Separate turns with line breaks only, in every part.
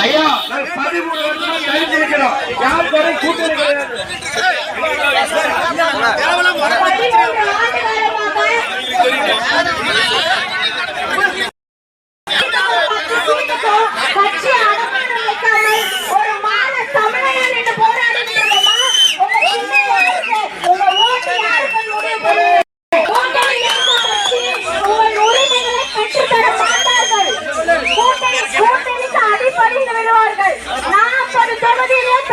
ஐயா பதிமூணு வருஷம் கழிச்சிருக்கிறோம் யார் கூட கிடையாது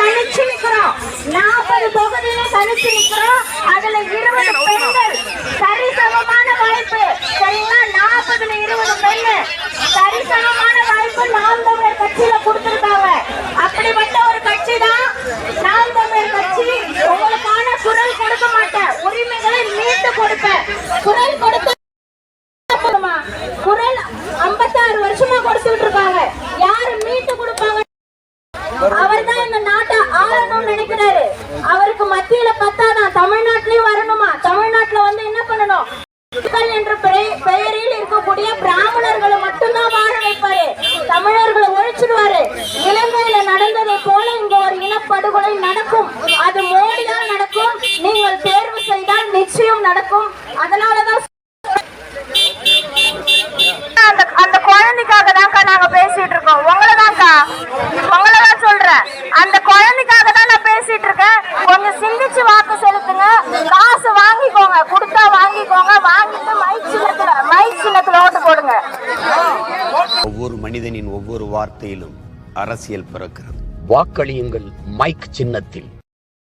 தனிச்சு நிக்கிறோம். நாற்பது தொகுதியில தனிச்சு நிக்கிறோம். அதுல இருபது பெண்கள். சரிசமமான வாய்ப்பு. சரிங்களா? நாற்பதுல இருபது பெண்ணு. சரிசமமான வாய்ப்பு நாம் தமிழர் கட்சியில கொடுத்துருக்காங்க. அப்படிப்பட்ட ஒரு கட்சி தான் நாம் தமிழர் கட்சி. உங்களுக்கான குரல் கொடுக்க மாட்டேன். உரிமைகளை மீட்டு கொடுப்பேன். குரல் கொடுத்து போதுமா? குரல் 56 வருஷமா கொடுத்துட்டு இருக்காங்க யாரு மீட்டு கொடுப்பாங்க அவர்தான் இந்த நாட்டை ஆளணும்னு நினைக்கிறாரு. அவருக்கு மத்தியில பத்தாதான் தமிழ்நாட்டிலயும் வரணுமா? தமிழ்நாட்டுல வந்து என்ன பண்ணணும்? என்ற பெய- பெயரில் இருக்கக்கூடிய பிராமணர்களை மட்டும்தான் வாழ வைப்பாரு. தமிழர்களை ஒழிச்சிடுவாரு. இலங்கையில நடந்ததை போல இங்க ஒரு இனப்படுகொலை நடக்கும். கொஞ்சம் சிந்திச்சு வாக்கு செலுத்துங்க. காசு வாங்கிக்கோங்க. கொடுத்தா வாங்கிக்கோங்க. வாங்கிட்டு மைக் சின்னத்துல மைக் சின்னத்துல ஓட்டு போடுங்க.
ஒவ்வொரு மனிதனின் ஒவ்வொரு வார்த்தையிலும் அரசியல் பிறக்கிறது.
வாக்களியுங்கள் மைக் சின்னத்தில்.